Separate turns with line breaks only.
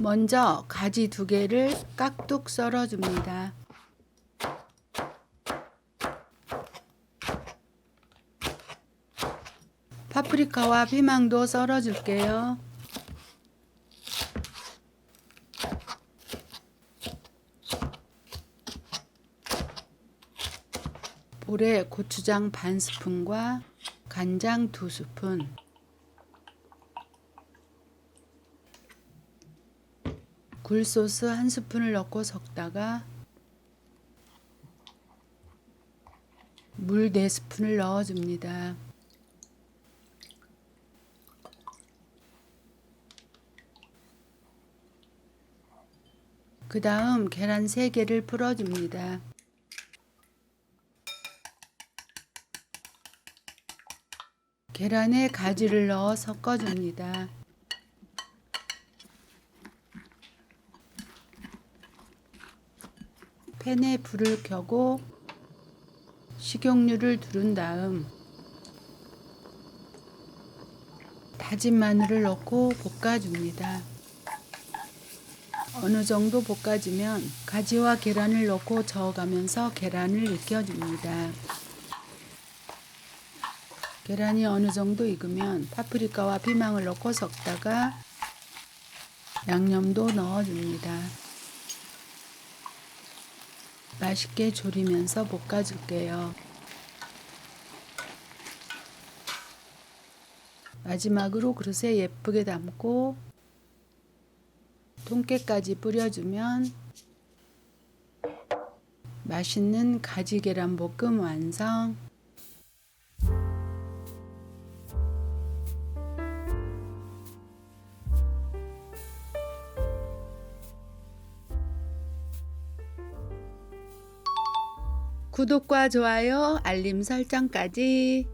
먼저 가지 두 개를 깍둑 썰어 줍니다. 파프리카와 피망도 썰어 줄게요. 볼에 고추장 반 스푼과 간장 두 스푼, 굴소스 한 스푼을 넣고 섞다가 물네 스푼을 넣어줍니다. 그 다음 계란 3개를 풀어줍니다. 계란에 가지를 넣어 섞어줍니다. 팬에 불을 켜고 식용유를 두른 다음 다진 마늘을 넣고 볶아줍니다. 어느 정도 볶아지면 가지와 계란을 넣고 저어가면서 계란을 익혀줍니다. 계란이 어느 정도 익으면 파프리카와 피망을 넣고 섞다가 양념도 넣어줍니다. 맛있게 졸이면서 볶아줄게요. 마지막으로 그릇에 예쁘게 담고 통깨까지 뿌려주면 맛있는 가지 계란 볶음 완성. 구독과 좋아요, 알림 설정까지